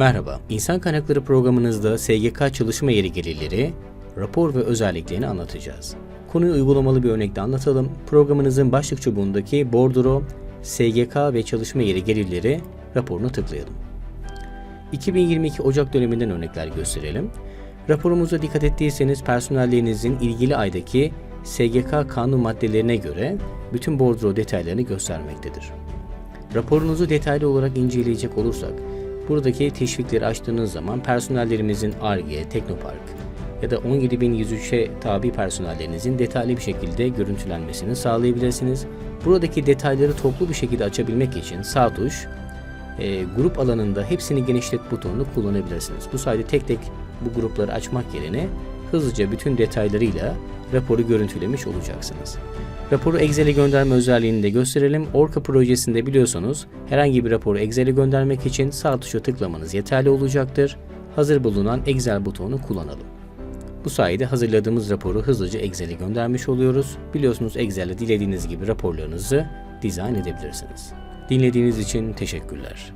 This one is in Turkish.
Merhaba, İnsan Kaynakları programınızda SGK çalışma yeri gelirleri, rapor ve özelliklerini anlatacağız. Konuyu uygulamalı bir örnekle anlatalım. Programınızın başlık çubuğundaki bordro, SGK ve çalışma yeri gelirleri raporuna tıklayalım. 2022 Ocak döneminden örnekler gösterelim. Raporumuza dikkat ettiyseniz personellerinizin ilgili aydaki SGK kanun maddelerine göre bütün bordro detaylarını göstermektedir. Raporunuzu detaylı olarak inceleyecek olursak, buradaki teşvikleri açtığınız zaman personellerimizin ARGE, Teknopark ya da 17103'e tabi personellerinizin detaylı bir şekilde görüntülenmesini sağlayabilirsiniz. Buradaki detayları toplu bir şekilde açabilmek için sağ tuş, e, grup alanında hepsini genişlet butonunu kullanabilirsiniz. Bu sayede tek tek bu grupları açmak yerine hızlıca bütün detaylarıyla raporu görüntülemiş olacaksınız. Raporu Excel'e gönderme özelliğini de gösterelim. Orca projesinde biliyorsunuz herhangi bir raporu Excel'e göndermek için sağ tuşa tıklamanız yeterli olacaktır. Hazır bulunan Excel butonunu kullanalım. Bu sayede hazırladığımız raporu hızlıca Excel'e göndermiş oluyoruz. Biliyorsunuz Excel'de dilediğiniz gibi raporlarınızı dizayn edebilirsiniz. Dinlediğiniz için teşekkürler.